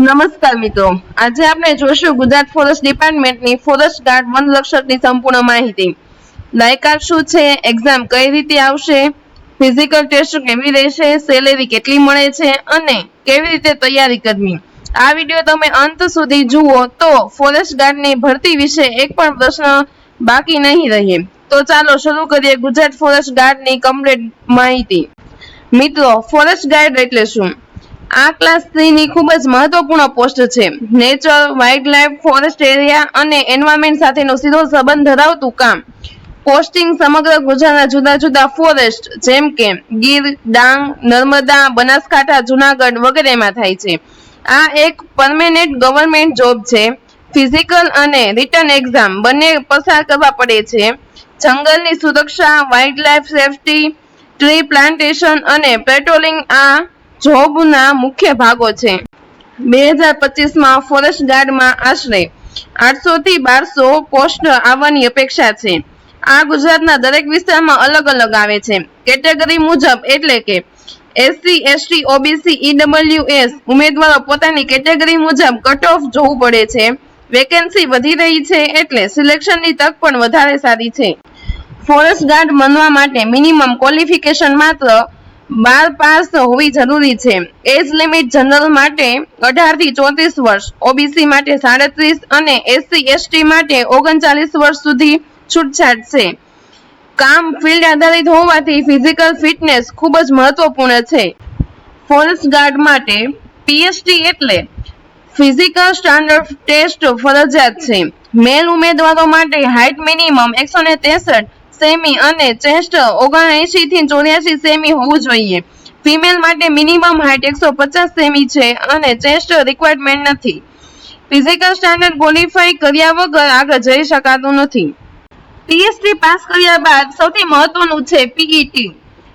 નમસ્કાર મિત્રો. આજે આપણે જોશું ગુજરાત ફોરેસ્ટ ડિપાર્ટમેન્ટની ફોરેસ્ટ ગાર્ડ વન રક્ષકની સંપૂર્ણ માહિતી. લાયકાત શું છે? એક્ઝામ કઈ રીતે આવશે? ફિઝિકલ ટેસ્ટ કેવી રહેશે? સેલેરી કેટલી મળે છે? અને કેવી રીતે તૈયારી કરવી? આ વીડિયો તમે અંત સુધી જુઓ તો ફોરેસ્ટ ગાર્ડની ભરતી વિશે એક પણ પ્રશ્ન બાકી નહીં રહે. તો ચાલો શરૂ કરીએ ગુજરાત ફોરેસ્ટ ગાર્ડની કમ્પ્લીટ માહિતી. મિત્રો, ફોરેસ્ટ ગાર્ડ એટલે શું? આ ક્લાસ થ્રીની ખૂબ જ મહત્વપૂર્ણ પોસ્ટ છે. Nature wild life forest area અને એન્વાયરમેન્ટ સાથેનો સીધો સંબંધ ધરાવતું કામ. પોસ્ટિંગ સમગ્ર ગુજરાતના જુદા જુદા ફોરેસ્ટ જેમ કે ગીર, ડાંગ, નર્મદા, બનાસકાંઠા, જુનાગઢ વગેરેમાં થાય છે. આ એક પરમેનન્ટ ગવર્મેન્ટ જોબ છે. ફિઝિકલ અને રિટર્ન એક્ઝામ બંને પસાર કરવા પડે છે. જંગલની સુરક્ષા wild life safety tree plantation અને પેટ્રોલિંગ આ જોબના મુખ્ય ભાગો છે. બે હજાર પચીસમાં ફોરેસ્ટ ગાર્ડમાં આશરે આઠસો થી બારસો પોસ્ટ આવવાની અપેક્ષા છે. આ ગુજરાતના દરેક વિસ્તારમાં અલગ અલગ આવે છે. કેટેગરી મુજબ એટલે કે એસસી, એસટી, ઓબીસી, ઈડબ્લ્યુએસ ઉમેદવારો પોતાની કેટેગરી મુજબ કટ ઓફ જોવું પડે છે. વેકેન્સી વધી રહી છે એટલે સિલેક્શનની તક પણ વધારે સારી છે. ફોરેસ્ટ ગાર્ડ બનવા માટે મિનિમમ ક્વોલિફિકેશન માત્ર બાર પાસ હોવી જરૂરી છે. એજ લિમિટ જનરલ માટે અઢારથી ચોત્રીસ વર્ષ, ઓબીસી માટે સાડત્રીસ અને એસસી, એસટી માટે ઓગણચાલીસ વર્ષ સુધી છૂટછાટ છે. કામ ફિલ્ડ આધારિત હોવાથી ફિઝિકલ ફિટનેસ ખૂબ જ મહત્વપૂર્ણ છે. ફોરેસ્ટ ગાર્ડ માટે પીએસટી એટલે ફિઝિકલ સ્ટાન્ડર્ડ ટેસ્ટ ફરજિયાત છે. મેલ ઉમેદવારો માટે હાઇટ મિનિમમ એકસો ને ત્રેસઠ સેમી અને ચેસ્ટ ઓગણએંશી થી ચોર્યાસી સેમી હોવું જોઈએ. ફિમેલ માટે મિનિમમ હાઇટ એકસો પચાસ સેમી છે અને ચેસ્ટ રિક્વાયરમેન્ટ નથી. ફિઝિકલ સ્ટાન્ડર્ડ ક્વોલિફાઈ કર્યા વગર આગળ જઈ શકાતું નથી. પીએસટી પાસ કર્યા બાદ સૌથી મહત્વનું છે પીઈટી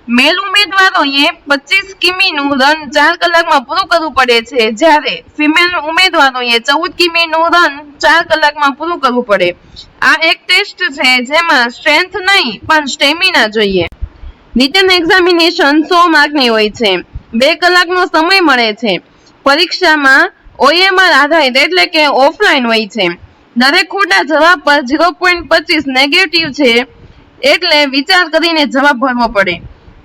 મેલ ઉમેદવારોએ પચીસ કિમીનું રન ચાર કલાકમાં પૂરું કરવું પડે છે. જ્યારે ફિમેલ ઉમેદવારોએ ચૌદ કિમીનું રન ચાર કલાકમાં પૂરું કરવું પડે. આ એક ટેસ્ટ છે, જેમાં સ્ટ્રેન્થ નહીં, પણ સ્ટેમિના જોઈએ. રિટર્ન એક્ઝામિનેશન સો માર્કની હોય છે. બે કલાકનો સમય મળે છે. પરીક્ષામાં ઓએમઆર આધારિત એટલે કે ઓફલાઈન હોય છે. દરેક ખોટા જવાબ પર ઝીરો પોઈન્ટ પચીસ નેગેટિવ છે, એટલે વિચાર કરીને જવાબ ભરવો પડે.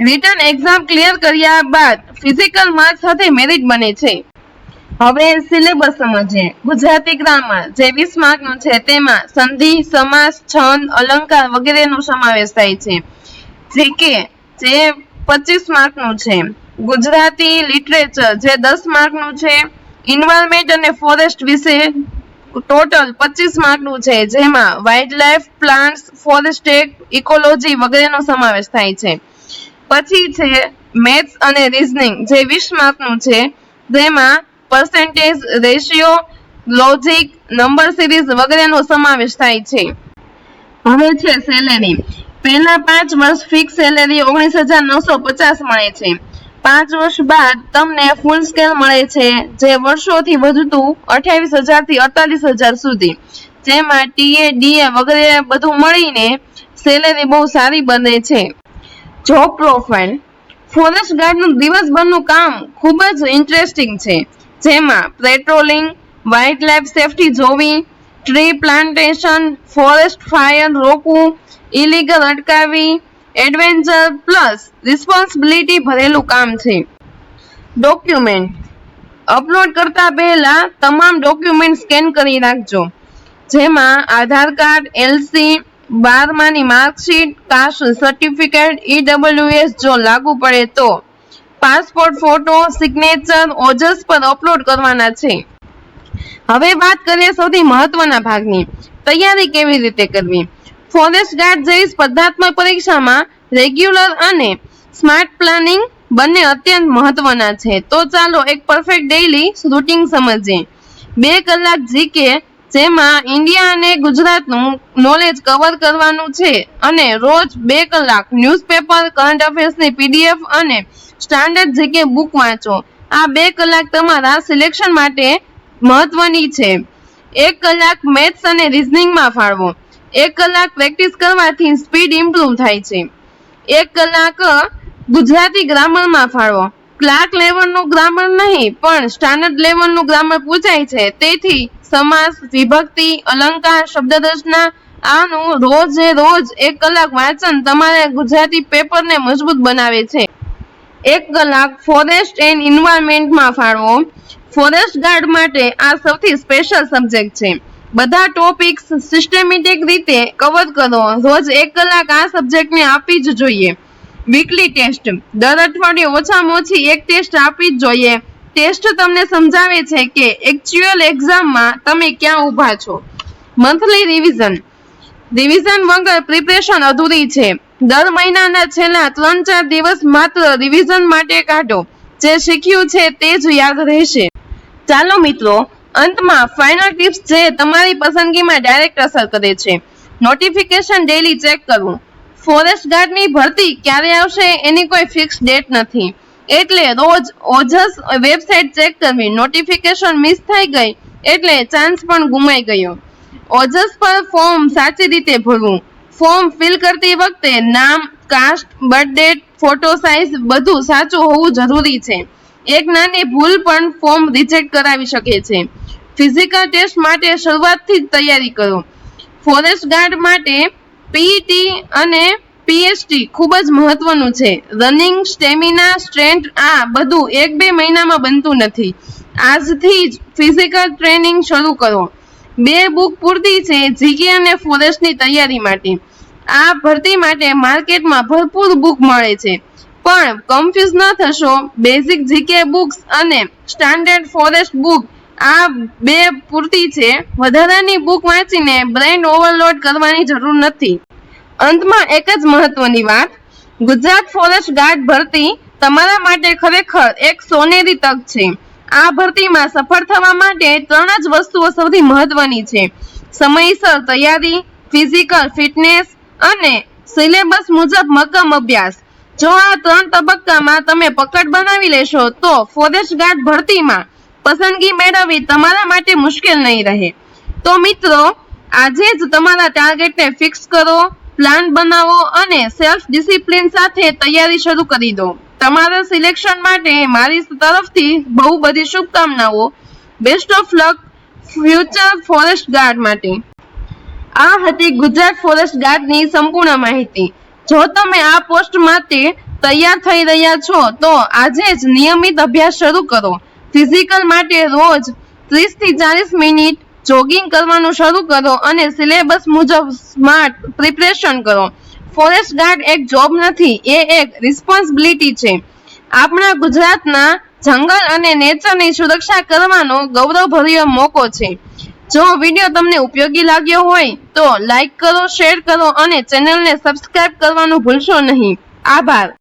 રિટર્ન એક્ઝામ ક્લિયર કર્યા બાદ ફિઝિકલ માર્ક સાથે મેરિટ બને છે. હવે સિલેબસ સમજીએ ગુજરાતી ગ્રામર જે વીસ માર્કનું છે, તેમાં સંધિ, સમાસ, છંદ, અલંકાર વગેરેનો સમાવેશ થાય છે. જીકે જે પચીસ માર્કનું છે. ગુજરાતી લિટરેચર જે દસ માર્કનું છે. ઇન્વાયરમેન્ટ અને ફોરેસ્ટ વિશે ટોટલ પચીસ માર્કનું છે. જેમાં wild life plants forest ecology વગેરેનો સમાવેશ થાય છે. પછી છે મેથ્સ અને રીઝનિંગ જે વીસ માર્કનું છે. જેમાં percentage ratio logic number series વગેરેનો સમાવેશ થાય છે. હવે છે સેલેરી પહેલા પાંચ વર્ષ ફિક્સ સેલેરી ઓગણીસ હજાર નવસો પચાસ મળે છે. પાંચ વર્ષ બાદ તમને ફૂલ સ્કેલ મળે છે, જે વર્ષોથી વધતું અઠ્યાવીસ હજારથી અડતાલીસ હજાર સુધી. જેમાં ટીએ ડીએ વગેરે બધું મળીને સેલેરી બહુ સારી બને છે. જોબ પ્રોફાઇલ ફોરેસ્ટ ગાર્ડનું દિવસભરનું કામ ખૂબ જ ઇન્ટરેસ્ટિંગ છે. જેમાં પેટ્રોલિંગ વાઇલ્ડ લાઇફ સેફટી જોવી ટ્રી પ્લાન્ટેશન ફોરેસ્ટ ફાયર રોકવું ઇલીગલ અટકાવી એડવેન્ચર પ્લસ રિસ્પોન્સિબિલિટી ભરેલું કામ છે. ડોક્યુમેન્ટ અપલોડ કરતા પહેલા તમામ ડોક્યુમેન્ટ સ્કેન કરી રાખજો. જેમાં આધાર કાર્ડ એલસી બારમાની માર્કશીટ કાસ્ટ સર્ટિફિકેટ ઈડબ્લ્યુએસ જો લાગુ પડે તો પાસપોર્ટ, ફોટો સિગ્નેચર ઓજસ પર અપલોડ કરવાના છે. હવે વાત કરીએ સૌથી મહત્વના ભાગની. તૈયારી કેવી રીતે કરવી? ફોરેસ્ટ ગાર્ડ જેવી સ્પર્ધાત્મક પરીક્ષામાં રેગ્યુલર અને સ્માર્ટ પ્લાનિંગ બંને અત્યંત મહત્વના છે. તો ચાલો એક પરફેક્ટ ડેઇલી રૂટીન સમજીએ. બે કલાક જીકે જેમાં ઇન્ડિયા અને ગુજરાતનું નોલેજ કવર કરવાનું છે અને રોજ બે કલાક ન્યૂઝપેપર કરંટ અફેર્સની પીડીએફ અને સ્ટાન્ડર્ડ જીકે બુક વાંચો. આ બે કલાક તમારા સિલેક્શન માટે મહત્વની છે. એક કલાક મેથ્સ અને રિઝનિંગમાં ફાળવો. એક કલાક પ્રેક્ટિસ કરવાથી સ્પીડ ઇમ્પ્રૂવ થાય છે. એક કલાક ગુજરાતી ગ્રામરમાં ફાળવો. ક્લાર્ક લેવલનું ગ્રામર નહીં, પણ સ્ટાન્ડર્ડ લેવલનું ગ્રામર પૂછાય છે. તેથી સમાસ, વિભક્તિ, અલંકાર, શબ્દરચના, આનું રોજે રોજ એક કલાક વાંચન તમારા ગુજરાતી પેપરને મજબૂત બનાવે છે. એક કલાક ફોરેસ્ટ એન્ડ ઇન્વાયરમેન્ટમાં ફાળવો. ફોરેસ્ટ ગાર્ડ માટે આ સૌથી સ્પેશિયલ સબ્જેક્ટ છે. બધા ટોપિક્સ સિસ્ટમેટિક રીતે કવર કરો. રોજ એક કલાક આ સબ્જેક્ટને આપી જ જોઈએ. Weekly test. દર અઠવાડિયે ઓછામાં ઓછી એક ટેસ્ટ આપી જ જોઈએ. ટેસ્ટ તમને સમજાવે છે કે એક્ચ્યુઅલ એક્ઝામમાં તમે ક્યાં ઊભા છો? મંથલી રિવિઝન રિવિઝન વગર પ્રિપરેશન અધૂરી છે. દર મહિનાના છેલ્લા ત્રણ ચાર દિવસ માત્ર રિવિઝન માટે કાઢો. જે શીખ્યું છે તે જ યાદ રહેશે. ચાલો મિત્રો, અંતમાં ફાઇનલ ટિપ્સ જે તમારી પસંદગીમાં ડાયરેક્ટ અસર કરે છે. નોટિફિકેશન ડેલી ચેક કરવું. ફોરેસ્ટ ગાર્ડની ભરતી ક્યારે આવશે એની કોઈ ફિક્સ ડેટ નથી. એટલે રોજ ઓજસ વેબસાઇટ ચેક કરવી. નોટિફિકેશન મિસ થઈ ગઈ એટલે ચાન્સ પણ ગુમાઈ ગયો. ઓજસ પર ફોર્મ સાચી રીતે ભરવું. ફોર્મ ફિલ કરતી વખતે નામ caste birth date photo size બધું સાચું હોવું જરૂરી છે. એક નાની ભૂલ પણ ફોર્મ રિજેક્ટ કરાવી શકે છે. ફિઝિકલ ટેસ્ટ માટે શરૂઆતથી જ તૈયારી કરો. ફોરેસ્ટ ગાર્ડ માટે પીટી અને પીએચટી ખૂબ જ મહત્વનું છે. રનિંગ સ્ટેમિના સ્ટ્રેન્થ આ બધું એક બે મહિનામાં બનતું નથી. આજથી જ ફિઝિકલ ટ્રેનિંગ શરૂ કરો. બે બુક પૂરતી છે જીકે અને ફોરેસ્ટની તૈયારી માટે. આ ભરતી માટે માર્કેટમાં ભરપૂર બુક મળે છે. પણ કન્ફ્યુઝ ન થશો બેઝિક જીકે બુક્સ અને સ્ટાન્ડર્ડ ફોરેસ્ટ બુક આ બે પૂરતી છે. વધારાની બુક વાંચીને બ્રેન ઓવરલોડ કરવાની જરૂર નથી. અંતમાં એક જ મહત્વની વાત. ગુજરાત ફોરેસ્ટ ગાર્ડ ભરતી તમારા માટે ખરેખર એક સોનેરી તક છે. આ ભરતીમાં સફળ થવા માટે ત્રણ જ વસ્તુઓ સૌથી મહત્વની છે. સમયસર તૈયારી ફિઝિકલ ફિટનેસ અને સિલેબસ મુજબ મક્કમ અભ્યાસ. જો આ ત્રણ તબક્કામાં તમે પકડ બનાવી લેશો, તો ફોરેસ્ટ ગાર્ડ ભરતીમાં પસંદગી મેળવવી તમારા માટે મુશ્કેલ નહીં રહે. તો મિત્રો, આજે જ તમારા ટાર્ગેટને ફિક્સ કરો. પ્લાન બનાવો અને સેલ્ફ ડિસિપ્લિન સાથે તૈયારી શરૂ કરી દો. તમારા સિલેક્શન માટે મારી તરફથી બહુ બધી શુભકામનાઓ. Best of luck future forest guard માટે. આ હતી ગુજરાત ફોરેસ્ટ ગાર્ડની સંપૂર્ણ માહિતી. જો તમે આ પોસ્ટ માટે તૈયાર થઈ રહ્યા છો, તો આજે જ નિયમિત અભ્યાસ શરૂ કરો. ફિઝિકલ માટે રોજ ત્રીસથી ચાલીસ મિનિટ જોગિંગ કરવાનું શરૂ કરો અને સિલેબસ મુજબ સ્માર્ટ પ્રિપરેશન કરો. ફોરેસ્ટ ગાર્ડ એક જોબ નથી, એ એક રિસ્પોન્સિબિલિટી છે. આપણા ગુજરાતના જંગલ અને નેચરની સુરક્ષા કરવાનો ગૌરવભર્યો મોકો છે. જો વીડિયો તમને ઉપયોગી લાગ્યો હોય, તો લાઈક કરો શેર કરો અને ચેનલને સબસ્ક્રાઇબ કરવાનું ભૂલશો નહીં. આભાર.